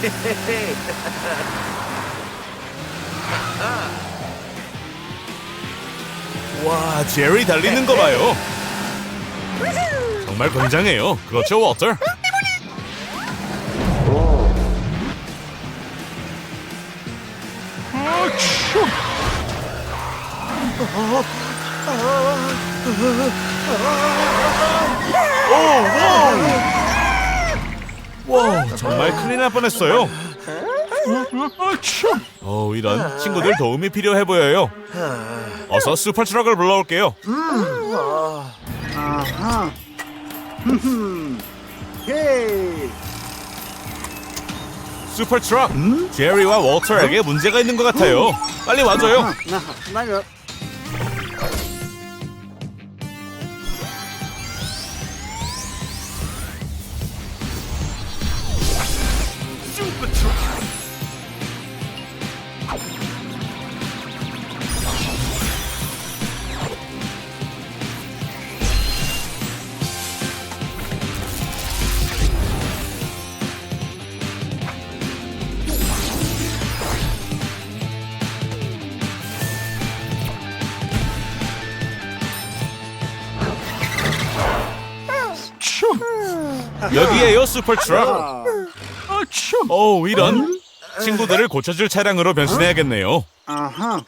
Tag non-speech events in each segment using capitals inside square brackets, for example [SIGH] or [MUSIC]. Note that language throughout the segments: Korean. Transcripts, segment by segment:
[LAUGHS] 와, 제리 달리는 거 봐요. 정말 굉장해요. 그렇죠, 워터? 와, 정말 큰일 날 뻔했어요. 어, 이런 친구들 도움이 필요해 보여요. 어서 슈퍼 트럭을 불러올게요. 아하. 흠흠. 헤이. 슈퍼 트럭. 제리와 워터에게 문제가 있는 것 같아요. 빨리 와줘요. 나, 나가. 여기에요, 슈퍼 트럭. 아, 오, 이런 친구들을 고쳐줄 차량으로 변신해야겠네요. 아하.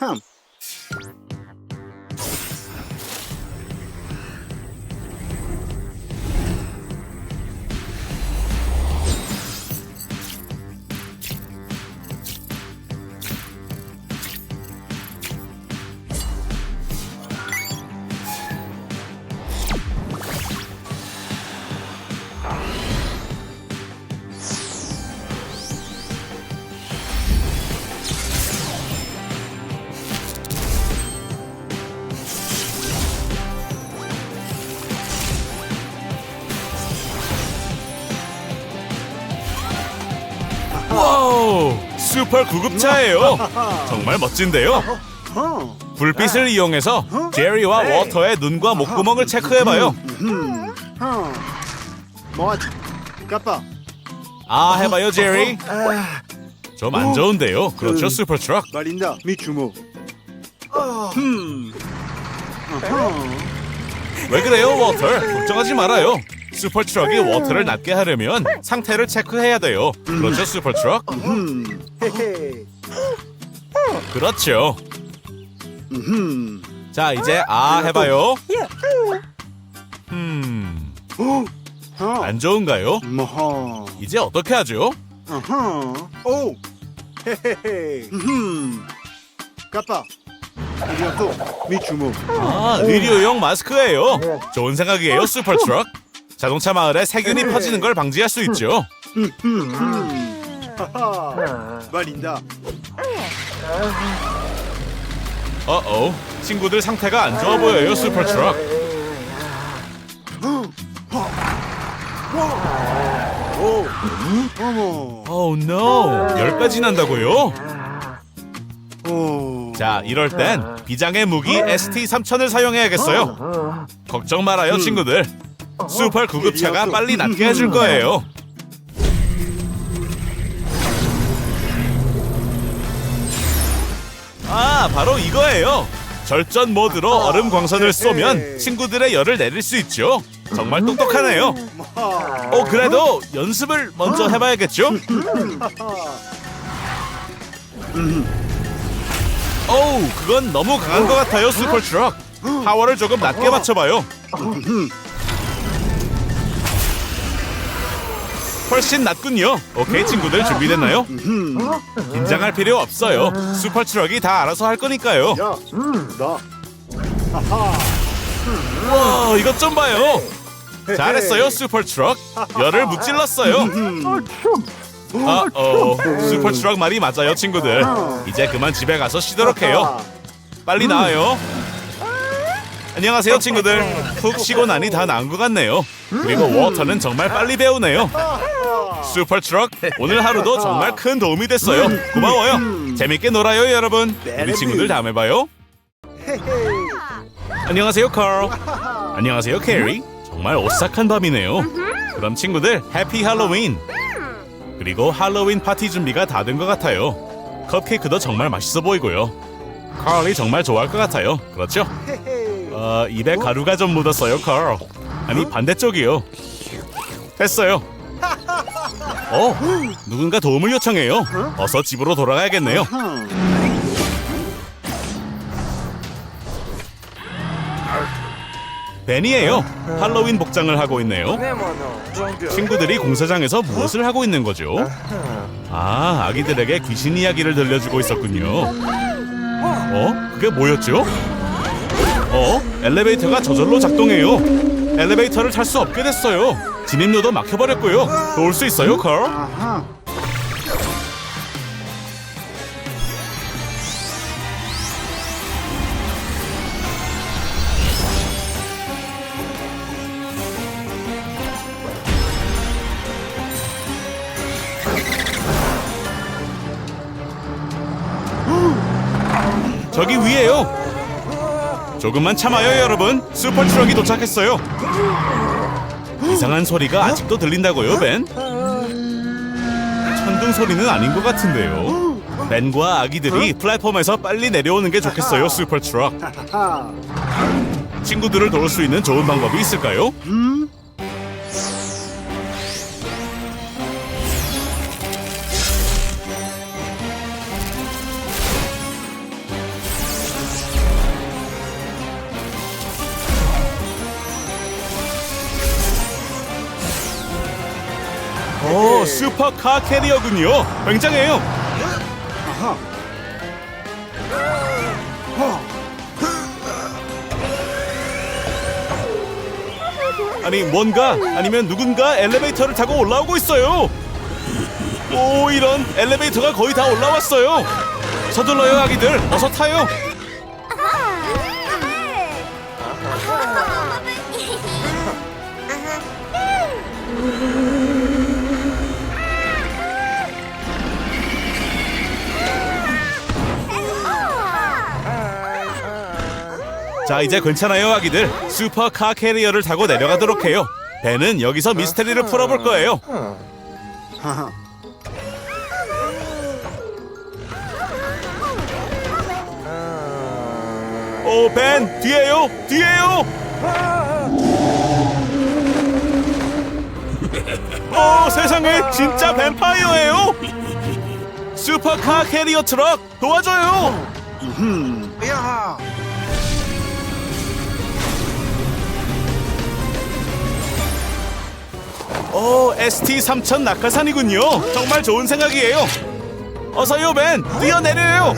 슈퍼 구급차예요. 정말 멋진데요. 어. 불빛을 이용해서 제리와 워터의 눈과 목구멍을 체크해봐요. 아, 해봐요, 제리. 좀안 좋은데요. 그렇죠, 슈퍼 트럭. 음. 어허. 왜 그래요, 워터? 걱정하지 말아요. 슈퍼 트럭이 워터를 낫게 하려면 상태를 체크해야 돼요. 그렇죠, 슈퍼 트럭? 음. 헤헤. 그렇죠. 음. 자, 이제 아 해봐요. 음, 어. 안 좋은가요? 이제 어떻게 하죠? 오. 헤헤헤. 음. 까빠. 아, 의료용 마스크예요. 좋은 생각이에요, 슈퍼 트럭. 자동차 마을에 세균이 퍼지는 걸 방지할 수 있죠. 음. [LAUGHS] 하하. 말린다. 어어, 친구들 상태가 안 좋아 보여요, 슈퍼 트럭. 오. 어머. 오, 노. 열까지 난다고요? 오. 자, 이럴 땐 비장의 무기 ST3000을 사용해야겠어요. 걱정 말아요, 친구들. 슈퍼 구급차가 빨리 낫게 해줄 거예요. 아, 바로 이거예요. 절전 모드로 얼음 광선을 쏘면 친구들의 열을 내릴 수 있죠. 정말 똑똑하네요. 어, 그래도 연습을 먼저 해봐야겠죠? 어우, 그건 너무 강한 것 같아요, 슈퍼 트럭. 파워를 조금 낮게 맞춰봐요. 훨씬 낮군요. 오케이, 친구들 준비됐나요? 긴장할 필요 없어요. 슈퍼 트럭이 다 알아서 할 거니까요. 야. 나. 하하. 와, 이것 좀 봐요. 잘했어요, 슈퍼 트럭. 열을 무찔렀어요. 아, 어, 슈퍼 트럭 말이 맞아요, 친구들. 이제 그만 집에 가서 쉬도록 해요. 빨리 나와요. 안녕하세요, 친구들. 푹 쉬고 나니 다 나은 것 같네요. 그리고 워터는 정말 빨리 배우네요. 슈퍼 트럭, 오늘 하루도 정말 큰 도움이 됐어요. 고마워요. 재밌게 놀아요, 여러분. 우리 친구들 다음에 봐요. 안녕하세요, 카л. 안녕하세요, 캐리. 정말 오싹한 밤이네요. 그럼 친구들, 해피 할로윈. 그리고 할로윈 파티 준비가 다 된 것 같아요. 컵케이크도 정말 맛있어 보이고요. 카얼이 정말 좋아할 것 같아요. 그렇죠? 어, 입에 가루가 좀 묻었어요, 카얼. 아니 반대쪽이요. 됐어요. [LAUGHS] 어, 누군가 도움을 요청해요. 어서 집으로 돌아가야겠네요. 흠. 벤이에요. 할로윈 복장을 하고 있네요. 친구들이 공사장에서 무엇을 하고 있는 거죠? 아, 아기들에게 귀신 이야기를 들려주고 있었군요. 어? 그게 뭐였죠? 어? 엘리베이터가 저절로 작동해요. 엘리베이터를 탈 수 없게 됐어요. 진입로도 막혀버렸고요. 도울 수 있어요, 컬? 저기 위에요. 조금만 참아요, 여러분. 슈퍼 트럭이 도착했어요. 이상한 소리가 아직도 들린다고요, 벤? 천둥 소리는 아닌 것 같은데요. 벤과 아기들이 플랫폼에서 빨리 내려오는 게 좋겠어요, 슈퍼 트럭. 친구들을 도울 수 있는 좋은 방법이 있을까요? 음. 오, 슈퍼 카 캐리어군요. 굉장해요. 어. 아니 뭔가 아니면 누군가 엘리베이터를 타고 올라오고 있어요. 오 이런 엘리베이터가 거의 다 올라왔어요. 서둘러요 아기들 어서 타요. 자 이제 괜찮아요 아기들 슈퍼 카 캐리어를 타고 내려가도록 해요. 벤은 여기서 미스테리를 풀어볼 거예요. 하하. 오벤 뒤에요 뒤에요. 오 세상에 진짜 뱀파이어예요. 슈퍼 카 캐리어 트럭 도와줘요. 음. 야. 오, ST 3000 낙하산이군요. 정말 좋은 생각이에요. 어서요, 벤. 뛰어내려요.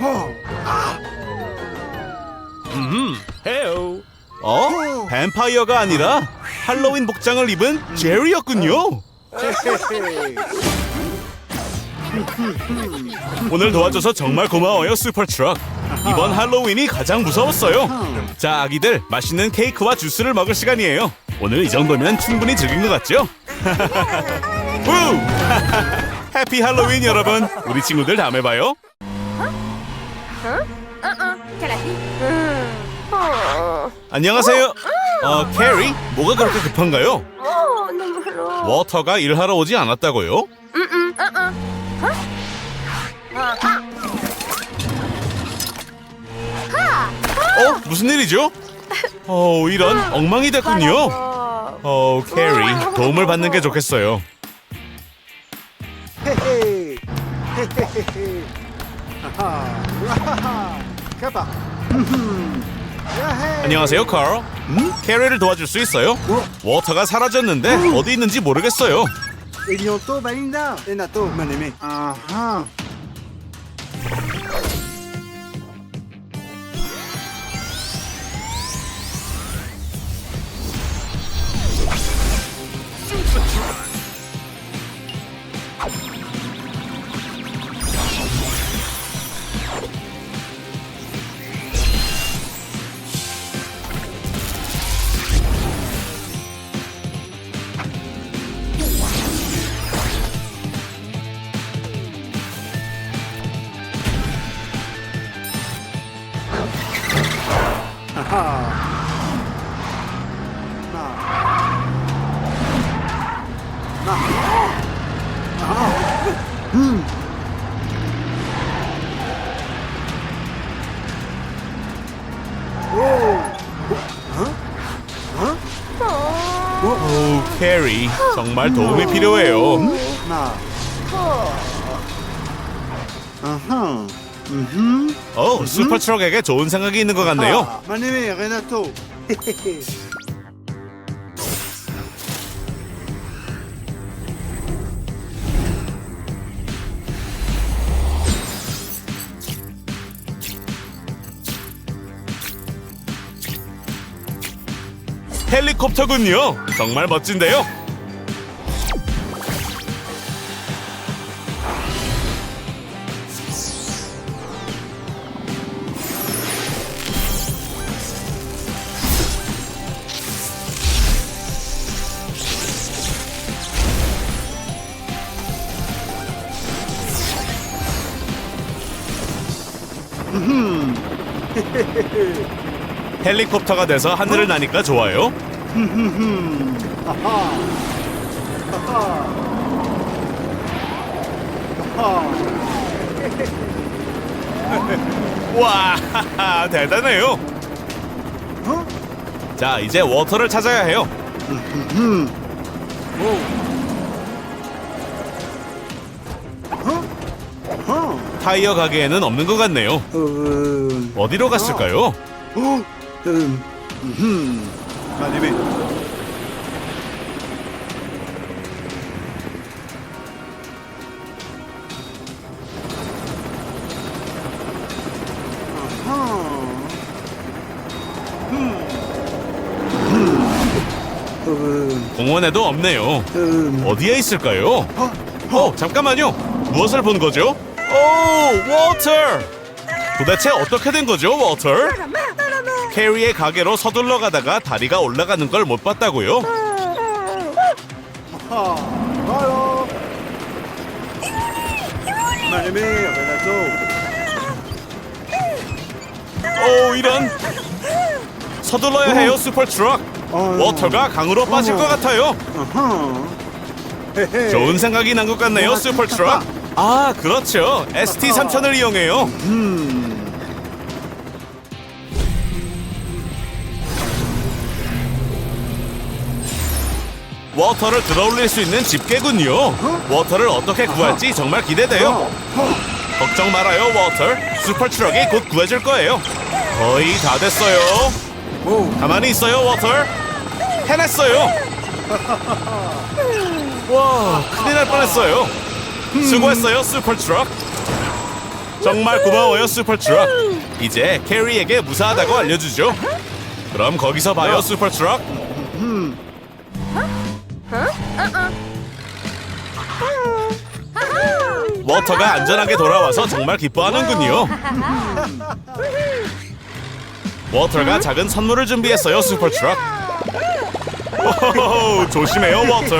어. 헤오. 어? 뱀파이어가 아니라 할로윈 복장을 입은 제리였군요. 오늘 도와줘서 정말 고마워요, 슈퍼트럭. 이번 할로윈이 가장 무서웠어요. 자, 아기들, 맛있는 케이크와 주스를 먹을 시간이에요. 오늘 이 정도면 충분히 즐긴 것 같죠? [LAUGHS] 우! [LAUGHS] 해피 할로윈 여러분. 우리 친구들 다음에 봐요. Quelle Oh, 안녕하세요. 어, 캐리, 뭐가 그렇게 급한가요? oh non quello. 워터가 일하러 오지 않았다고요? Uh-uh. Huh? Ah, 어? 무슨 일이죠? 어, 이런 엉망이 됐군요. 어, 캐리, 도움을 받는 게 좋겠어요. 헤헤. 헤헤헤헤. 하하. 와하하. 가봐. 흠흠. 안녕하세요, 카л. 음? 캐리를 도와줄 수 있어요? 워터가 사라졌는데 어디 있는지 모르겠어요. Balinda. Enato, maneme. 아 음. 오. 어? 어? 오, 캐리 정말 도움이 필요해요. 나. 아하. 어, 음. 슈퍼 트럭에게 좋은 생각이 있는 것 같네요. 아, 마님의 레나토. [LAUGHS] 헬리콥터군요. 정말 멋진데요. 헬리콥터가 돼서 하늘을 나니까 좋아요. [LAUGHS] 와, [LAUGHS] 대단해요. 어? 자, 이제 워터를 찾아야 해요. 어? 타이어 가게에는 없는 것 같네요. 음. 어디로 갔을까요? 어? 음. 음. Is 아하. 음. 공원에도 없네요. 음. 어디에 있을까요? 어? 어, 잠깐만요. 무엇을 본 거죠? 오, 워터! 도대체 어떻게 된 거죠, 워터? 캐리의 가게로 서둘러 가다가 다리가 올라가는 걸 못 봤다고요? 오, 이런. 서둘러야 해요, 슈퍼 트럭. 어. 워터가 강으로 빠질 것 같아요. 좋은 생각이 난 것 같네요, 슈퍼 트럭. 아, 그렇죠. ST 3000을 이용해요. 음. 워터를 들어올릴 수 있는 집게군요. 워터를 어떻게 구할지 정말 기대돼요. 걱정 말아요, 워터. 슈퍼 트럭이 곧 구해줄 거예요. 거의 다 됐어요. 오. 가만히 있어요, 워터. 해냈어요. [LAUGHS] 와, 큰일 날 뻔했어요. 수고했어요, 슈퍼 트럭. 정말 고마워요, 슈퍼 트럭. 이제 캐리에게 무사하다고 알려주죠. 그럼 거기서 봐요, 슈퍼 트럭. 워터가 안전하게 돌아와서 정말 기뻐하는군요. 워터가 작은 선물을 준비했어요, 슈퍼 트럭. 오호호, 조심해요, 워터.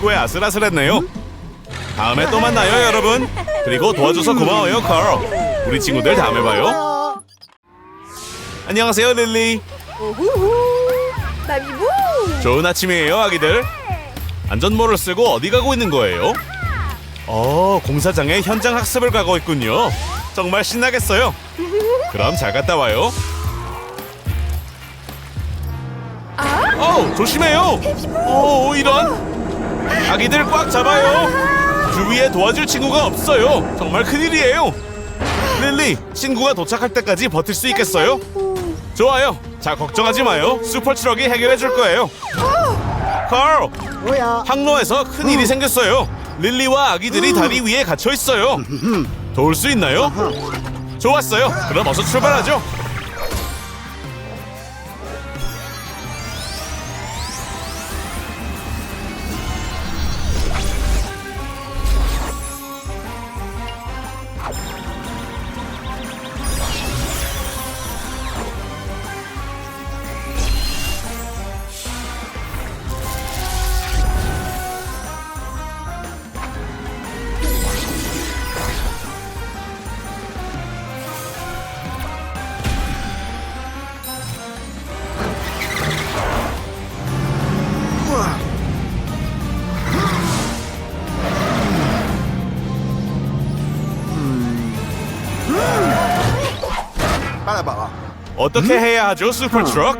[LAUGHS] 꽤 아슬아슬했네요. 다음에 또 만나요, 여러분. 그리고 도와줘서 고마워요, 카럴. 우리 친구들 다음에 봐요. 안녕하세요, 릴리. 좋은 아침이에요, 아기들. 안전모를 쓰고 어디 가고 있는 거예요? 어, 공사장에 현장 학습을 가고 있군요. 정말 신나겠어요. 그럼 잘 갔다 와요. 어, 조심해요. 오, 이런. 아기들 꽉 잡아요. 주위에 도와줄 친구가 없어요. 정말 큰일이에요. 릴리, 친구가 도착할 때까지 버틸 수 있겠어요? 좋아요. 자, 걱정하지 마요. 슈퍼 트럭이 해결해 줄 거예요. 카л, 뭐야? 항로에서 큰 일이 생겼어요. 릴리와 아기들이 다리 위에 갇혀 있어요. 도울 수 있나요? 좋았어요. 그럼 어서 출발하죠. 어떻게 해야 하죠, 슈퍼 트럭?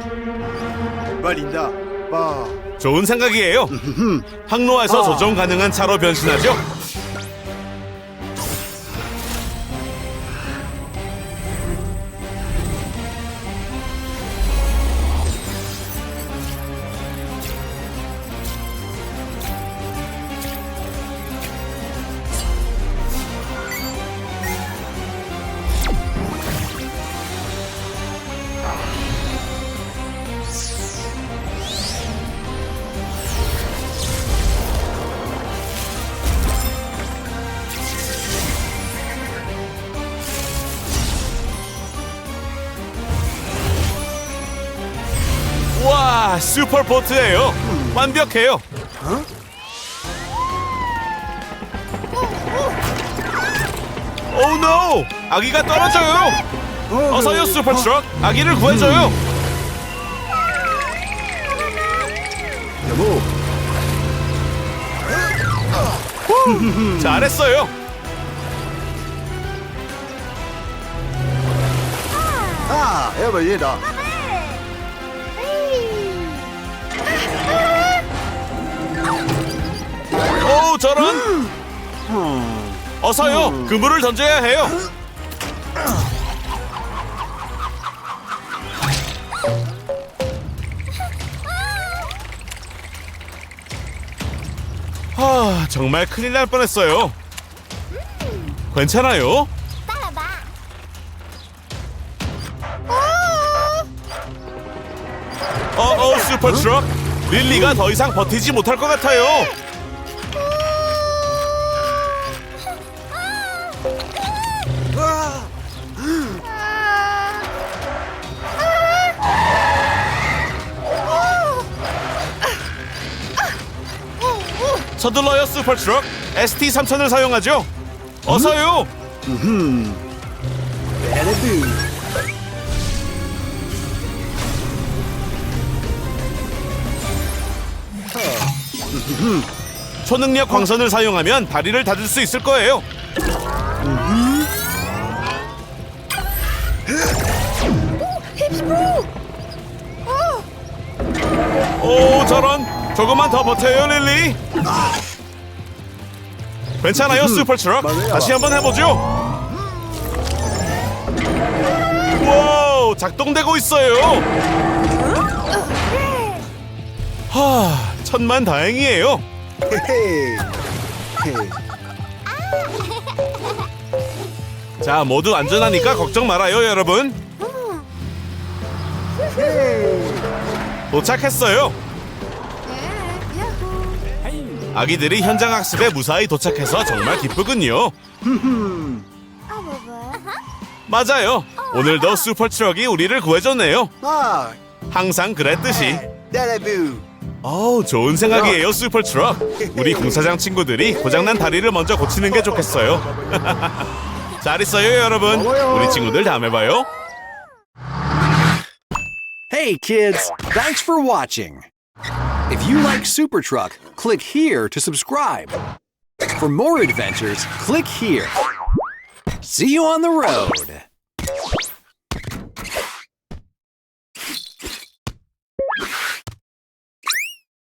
Valinda. 빠. 좋은 생각이에요. 항로에서 조정 가능한 차로 변신하죠. 와, 슈퍼 보트예요. 완벽해요. 오 노! 아기가 떨어져요. 어서요 슈퍼 트럭. 아기를 구해줘요. 여보. 잘했어요. 아, 여보 얘다. 오 저런. 어서요. 그물을 던져야 해요. 하, 정말 큰일 날 뻔했어요. 괜찮아요? 따라봐. 어, 어, 슈퍼 트럭. 릴리가 더 이상 버티지 못할 것 같아요. 서둘러요, 슈퍼 트럭. ST 3000을 사용하죠. 어서요. 초능력 광선을 사용하면 다리를 닫을 수 있을 거예요. 오 저런 조금만 더 버텨요 릴리. 괜찮아요 슈퍼 트럭. 다시 한번 해보죠. 와우 작동되고 있어요. 하 천만 다행이에요. [LAUGHS] 자 모두 안전하니까 걱정 말아요 여러분. 도착했어요. 아기들이 현장 학습에 무사히 도착해서 정말 기쁘군요. 맞아요. 오늘도 슈퍼 트럭이 우리를 구해줬네요. 아, 항상 그랬듯이. 데레뷰. 어우 좋은 생각이에요 슈퍼 트럭. 우리 공사장 친구들이 고장난 다리를 먼저 고치는 게 좋겠어요. [LAUGHS] 잘 있어요 여러분. 우리 친구들 다음에 봐요. Hey kids, thanks for watching. If you like Super Truck, click here to subscribe. For more adventures, click here. See you on the road.